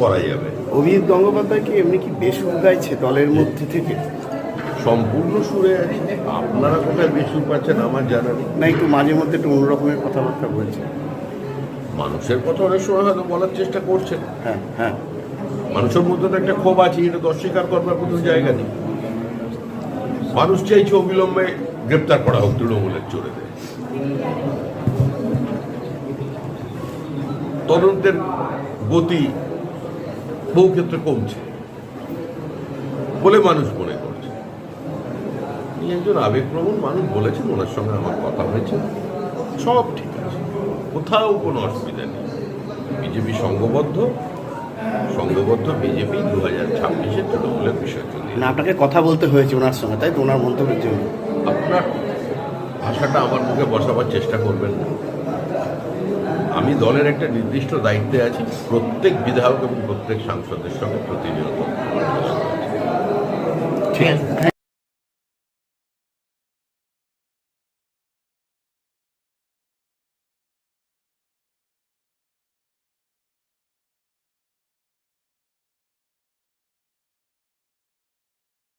করা যাবে। অভিজিৎ গঙ্গোপাধ্যায় কি এমনি কি বেসুর গাইছে দলের মধ্যে থেকে? সম্পূর্ণ সুরে আপনারা কোথায় বেশি পাচ্ছেন আমার জানা নেই। না একটু মাঝে মধ্যে একটু অন্যরকমের কথাবার্তা বলছে। মানুষের কথা অনেক সময় হয়তো বলার চেষ্টা করছেন। হ্যাঁ হ্যাঁ। মানুষের মধ্যে তো একটা ক্ষোভ আছে এটা তো অস্বীকার করবার কোনো জায়গা নেই। মানুষ চাইছে অবিলম্বে গ্রেপ্তার করা হোক তৃণমূলের চোরেদের তদন্তের গতি বহু ক্ষেত্রে কমছে। বলে মানুষ মনে করছে। উনি একজন আবেগপ্রবণ মানুষ বলেছেন ওনার সঙ্গে আমার কথা হয়েছে। সব ঠিক আছে। কোথাও কোনো অসুবিধা নেই। বিজেপি সংঘবদ্ধ। সংঘবদ্ধ বিজেপি দু হাজার ছাব্বিশে তৃণমূলের দিল। না আপনাকে কথা বলতে হয়েছে ওনার সঙ্গে তাই তো ওনার মন্তব্যের জন্য। আপনার ভাষাটা আমার মুখে বসাবার চেষ্টা করবেন না। আমি দলের একটা নির্দিষ্ট দায়িত্বে আছি, প্রত্যেক বিধায়ক এবং প্রত্যেক সাংসদের সঙ্গে প্রতিনিয়ত। ঠিক আছে।